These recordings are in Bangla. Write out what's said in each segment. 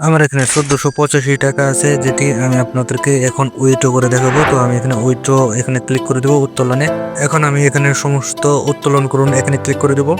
আমার এখানে চোদ্দশো পঁচাশি টাকা আছে, যেটি আমি আপনাদেরকে এখন উইথড্র করে দেখাবো। তো আমি এখানে উইথড্র এখানে ক্লিক করে দেবো উত্তোলনে। এখন আমি এখানে সমস্ত উত্তোলন করুন, এখানে ক্লিক করে দেবো।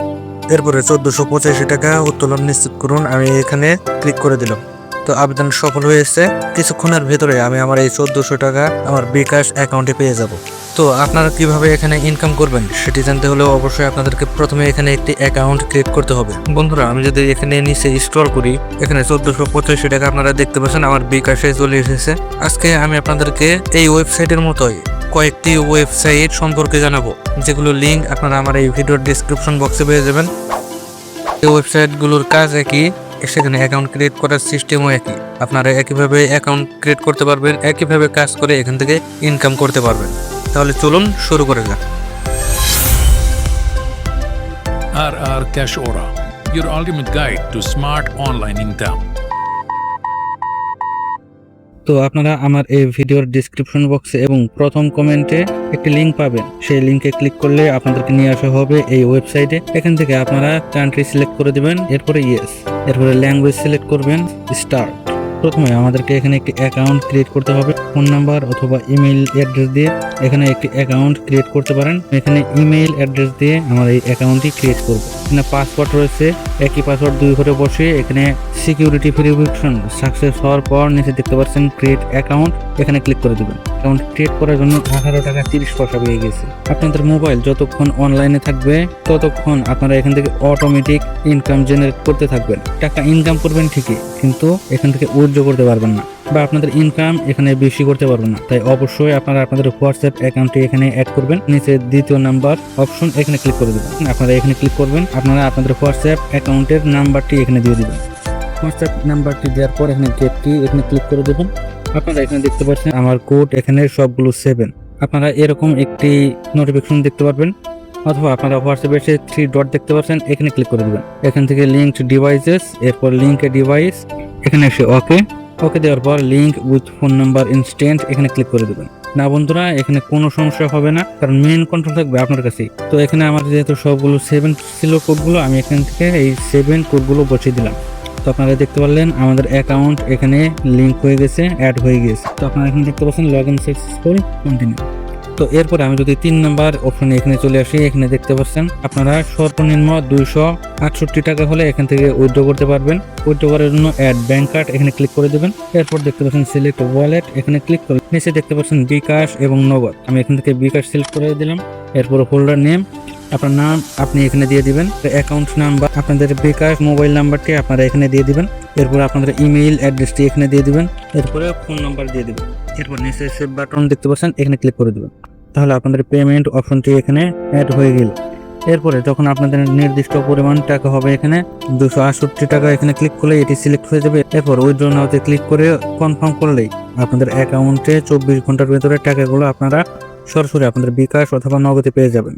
এরপরে চোদ্দশো পঁচাশি টাকা উত্তোলন নিশ্চিত করুন, আমি এখানে ক্লিক করে দিলাম। তো আবেদন সফল হয়েছে। কিছুক্ষণের ভেতরে আমি আমার এই চোদ্দশো টাকা আমার বিকাশ অ্যাকাউন্টে পেয়ে যাব। তো আপনারা কীভাবে এখানে ইনকাম করবেন সেটি জানতে হলে অবশ্যই আপনাদেরকে প্রথমে এখানে একটি অ্যাকাউন্ট ক্রিয়েট করতে হবে। বন্ধুরা, আমি যদি এখানে নিচে স্ক্রল করি, এখানে চোদ্দশো পঁচাশি টাকা আপনারা দেখতে পাচ্ছেন আমার বিকাশে চলে এসেছে। আজকে আমি আপনাদেরকে এই ওয়েবসাইটের মতোই কয়েকটি ওয়েবসাইট সম্পর্কে জানাব, যেগুলো লিঙ্ক আপনারা আমার এই ভিডিওর ডিসক্রিপশন বক্সে পেয়ে যাবেন। এই ওয়েবসাইটগুলোর কাজ একই, সেখানে অ্যাকাউন্ট ক্রিয়েট করার সিস্টেমও একই। আপনারা একইভাবে অ্যাকাউন্ট ক্রিয়েট করতে পারবেন, একইভাবে কাজ করে এখান থেকে ইনকাম করতে পারবেন। তাহলে চলুন শুরু করে যাক। আর ক্যাশ ওরা your ultimate guide to smart online income. তো আপনারা আমার এই ভিডিওর ডিসক্রিপশন বক্সে এবং প্রথম কমেন্টে একটি লিংক পাবেন। সেই লিংকে ক্লিক করলে আপনাদেরকে নিয়ে আসা হবে এই ওয়েবসাইটে এখান থেকে আপনারা কান্ট্রি সিলেক্ট করে দেবেন এরপরে ইয়েস এরপরে ল্যাঙ্গুয়েজ সিলেক্ট করবেন স্টার্ট প্রথমে আমাদেরকে এখানে একটি অ্যাকাউন্ট ক্রিয়েট করতে হবে ফোন নাম্বার অথবা ইমেল অ্যাড্রেস দিয়ে এখানে একটি অ্যাকাউন্ট ক্রিয়েট করতে পারেন। এখানে ইমেল অ্যাড্রেস দিয়ে আমার এই অ্যাকাউন্টটি ক্রিয়েট করব। এখানে পাসওয়ার্ড রয়েছে, একই পাসওয়ার্ড দুই ঘরে বসিয়ে এখানে সিকিউরিটি ভেরিফিকেশন সাকসেস হওয়ার পর নিচে দেখতে পাচ্ছেন ক্রিয়েট অ্যাকাউন্ট এখানে ক্লিক করে দেবেন। অ্যাকাউন্ট ক্রিয়েট করার জন্য আঠারো টাকা তিরিশ পয়সা পেয়ে গেছে। আপনাদের মোবাইল যতক্ষণ অনলাইনে থাকবে, ততক্ষণ আপনারা এখান থেকে অটোমেটিক ইনকাম জেনারেট করতে থাকবেন। টাকা ইনকাম করবেন ঠিকই, কিন্তু এখান থেকে উইথড্র করতে পারবেন না বা আপনাদের ইনকাম এখানে বেশি করতে পারবেন না। তাই অবশ্যই আপনারা আপনাদের হোয়াটসঅ্যাপ অ্যাকাউন্টটি এখানে অ্যাড করবেন। নিচে দ্বিতীয় নাম্বার অপশন এখানে ক্লিক করে দেবেন। আপনারা এখানে ক্লিক করবেন। আপনারা আপনাদের হোয়াটসঅ্যাপ অ্যাকাউন্টের নাম্বারটি এখানে দিয়ে দেবেন। হোয়াটসঅ্যাপ নাম্বারটি দেওয়ার পর এখানে গেটটি এখানে ক্লিক করে দেবেন। আপনারা এখানে দেখতে পাচ্ছেন আমার কোড এখানে সবগুলো সেভেন আপনারা এরকম একটি নোটিফিকেশন দেখতে পারবেন। অথবা আপনারা হোয়াটসঅ্যাপে এসে থ্রি ডট দেখতে পাচ্ছেন। এখানে ক্লিক করে দেবেন। এখান থেকে লিঙ্কড ডিভাইসেস এরপর লিঙ্ক ডিভাইস এখানে এসে ওকে। ওকে দেওয়ার পর link with phone number instant এখানে ক্লিক করে দেবেন। না বন্ধুরা, এখানে কোনো সমস্যা হবে না, কারণ মেন কন্ট্রোল থাকবে আপনার কাছেই। তো এখানে আমার যেহেতু সবগুলো সেভেন ছিল কোডগুলো আমি এখান থেকে এই সেভেন কোডগুলো বসিয়ে দিলাম। তো আপনারা দেখতে পারলেন, আমাদের অ্যাকাউন্ট এখানে লিঙ্ক হয়ে গেছে অ্যাড হয়ে গেছে তো আপনারা এখানে দেখতে পাচ্ছেন লগ ইন সাকসেসফুল কন্টিনিউ তো এরপরে আমি যদি তিন নাম্বার অপশনে এখানে চলে আসি, এখানে দেখতে পাচ্ছেন, আপনারা সর্বনিম্ন দুইশো আটষট্টি টাকা হলে এখান থেকে উইথড্র করতে পারবেন। উইথড্র করার জন্য অ্যাড ব্যাংক কার্ড এখানে ক্লিক করে দেবেন। এরপর দেখতে পাচ্ছেন সিলেক্ট ওয়ালেট এখানে ক্লিক করে, নিচে দেখতে পাচ্ছেন বিকাশ এবং নগদ। আমি এখান থেকে বিকাশ সিলেক্ট করে দিলাম। এরপর হোল্ডার নেম আপনার নাম আপনি এখানে দিয়ে দিবেন। অ্যাকাউন্ট নাম্বার আপনাদের বিকাশ মোবাইল নাম্বারটি আপনারা এখানে দিয়ে দিবেন। এরপর আপনাদের ইমেইল অ্যাড্রেসটি এখানে দিয়ে দিবেন। এরপরে ফোন নাম্বার দিয়ে দিবেন। এরপর নিচে সেভ বাটন দেখতে পাচ্ছেন, এখানে ক্লিক করে দেবেন। তাহলে আপনাদের পেমেন্ট অপশনটি এখানে অ্যাড হয়ে গেল। এরপরে যখন আপনাদের নির্দিষ্ট পরিমাণ টাকা হবে এখানে, দুশো আটষট্টি টাকা এখানে ক্লিক করলে এটি সিলেক্ট হয়ে যাবে। এরপর উইথড্র নাওতে ক্লিক করে কনফার্ম করলেই আপনাদের অ্যাকাউন্টে চব্বিশ ঘণ্টার ভেতরে টাকাগুলো আপনারা সরাসরি আপনাদের বিকাশ অথবা নগদে পেয়ে যাবেন।